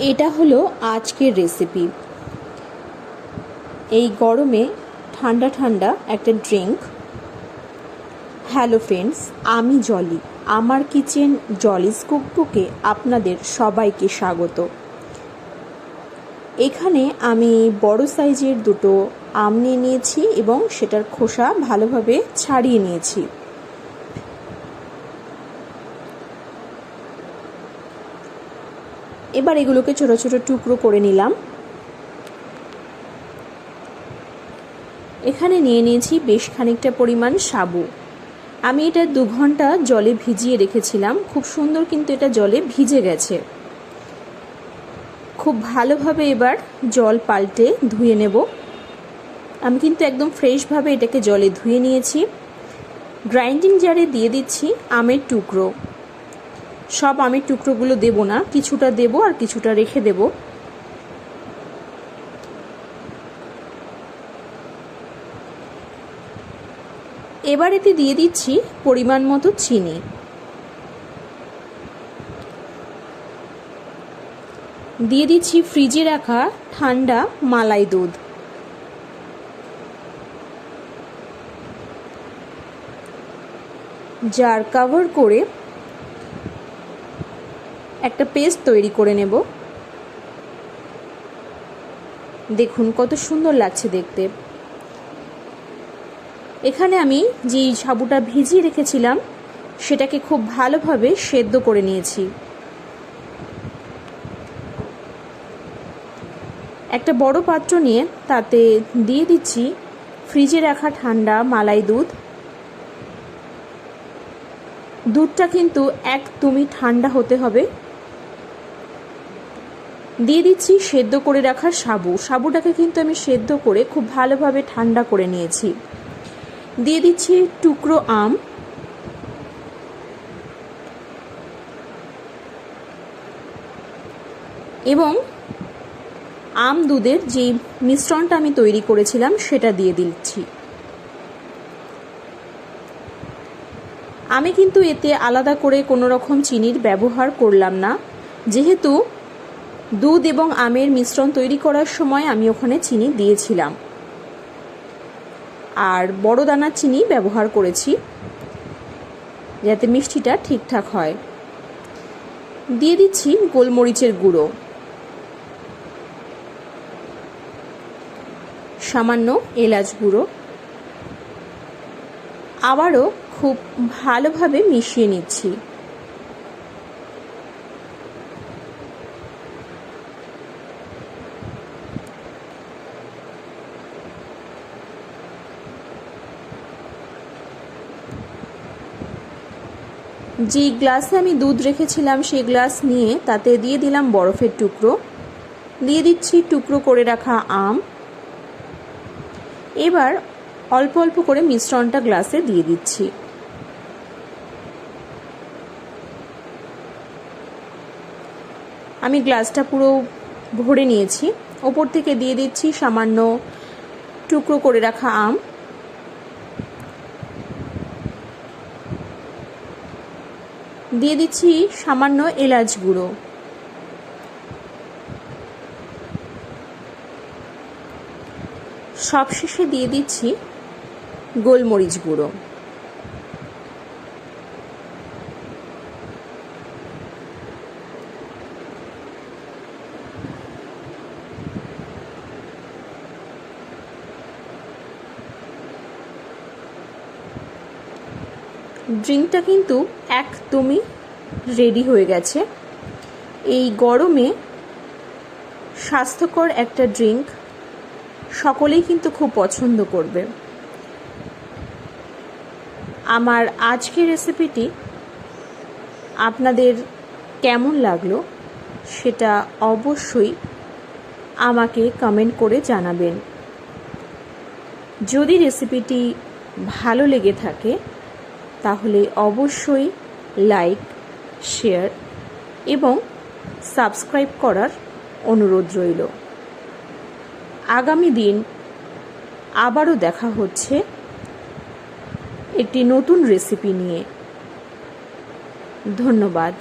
এটা হলো আজকের রেসিপি এই গরমে ঠান্ডা ঠান্ডা একটা ড্রিঙ্ক হ্যালো ফ্রেন্ডস আমি জলি আমার কিচেন জলিস কুকবুকে আপনাদের সবাইকে স্বাগত। এখানে আমি বড় সাইজের দুটো আম নিয়ে নিয়েছি এবং সেটার খোসা ভালোভাবে ছাড়িয়ে নিয়েছি। এবার এগুলোকে ছোট ছোট টুকরো করে নিলাম। এখানে নিয়ে নিয়েছি বেশ খানিকটা পরিমাণ সাবু। আমি এটা দু ঘণ্টা জলে ভিজিয়ে রেখেছিলাম। খুব সুন্দর কিন্তু এটা জলে ভিজে গেছে। খুব ভালোভাবে এবার জল পাল্টে ধুয়ে নেব। আমি কিন্তু একদম ফ্রেশভাবে এটাকে জলে ধুয়ে নিয়েছি। গ্রাইন্ডিং জারে দিয়ে দিচ্ছি আমের টুকরো। সব আমি টুকরোগুলো দেব না, কিছুটা দেব আর কিছুটা রেখে দেব। এবার এতে দিয়ে দিচ্ছি পরিমাণ মতো চিনি। দিয়ে দিচ্ছি ফ্রিজে রাখা ঠান্ডা মালাই দুধ। জার কাভার করে একটা পেস্ট তৈরি করে নেব। দেখুন কত সুন্দর লাগছে দেখতে। এখানে আমি যে সাবুটা ভিজিয়ে রেখেছিলাম, সেটাকে খুব ভালোভাবে সেদ্ধ করে নিয়েছি। একটা বড় পাত্র নিয়ে তাতে দিয়ে দিচ্ছি ফ্রিজে রাখা ঠান্ডা মালাই দুধ। দুধটা কিন্তু একদমই ঠান্ডা হতে হবে। দিয়ে দিচ্ছি সেদ্ধ করে রাখা সাবু। সাবুটাকে কিন্তু আমি সেদ্ধ করে খুব ভালোভাবে ঠান্ডা করে নিয়েছি। দিয়ে দিচ্ছি টুকরো আম। এবং আম দুধের যে মিশ্রণটা আমি তৈরি করেছিলাম, সেটা দিয়ে দিচ্ছি। আমি কিন্তু এতে আলাদা করে কোনো রকম চিনির ব্যবহার করলাম না। যেহেতু দুধ এবং আমের মিশ্রণ তৈরি করার সময় আমি ওখানে চিনি দিয়েছিলাম। আর বড় দানার চিনি ব্যবহার করেছি, যাতে মিষ্টিটা ঠিকঠাক হয়। দিয়ে দিচ্ছি গোলমরিচের গুঁড়ো। সামান্য এলাচ গুঁড়ো। আবারও খুব ভালোভাবে মিশিয়ে নিচ্ছি। যে গ্লাসে আমি দুধ রেখেছিলাম, সেই গ্লাস নিয়ে তাতে দিয়ে দিলাম বরফের টুকরো। দিয়ে দিচ্ছি টুকরো করে রাখা আম। এবার অল্প অল্প করে মিশ্রণটা গ্লাসে দিয়ে দিচ্ছি। আমি গ্লাসটা পুরো ভরে নিয়েছি। ওপর থেকে দিয়ে দিচ্ছি সামান্য টুকরো করে রাখা আম। দিয়ে দিচ্ছি সামান্য এলাচ গুঁড়ো। সবশেষে দিয়ে দিচ্ছি গোলমরিচ গুঁড়ো। ড্রিঙ্কটা কিন্তু একদমই রেডি হয়ে গেছে। এই গরমে স্বাস্থ্যকর একটা ড্রিঙ্ক সকলেই কিন্তু খুব পছন্দ করবে। আমার আজকের রেসিপিটি আপনাদের কেমন লাগল সেটা অবশ্যই আমাকে কমেন্ট করে জানাবেন। যদি রেসিপিটি ভালো লেগে থাকে তাহলে অবশ্যই লাইক, শেয়ার এবং সাবস্ক্রাইব করার অনুরোধ রইল। আগামী দিন আবারও দেখা হচ্ছে একটি নতুন রেসিপি নিয়ে। ধন্যবাদ।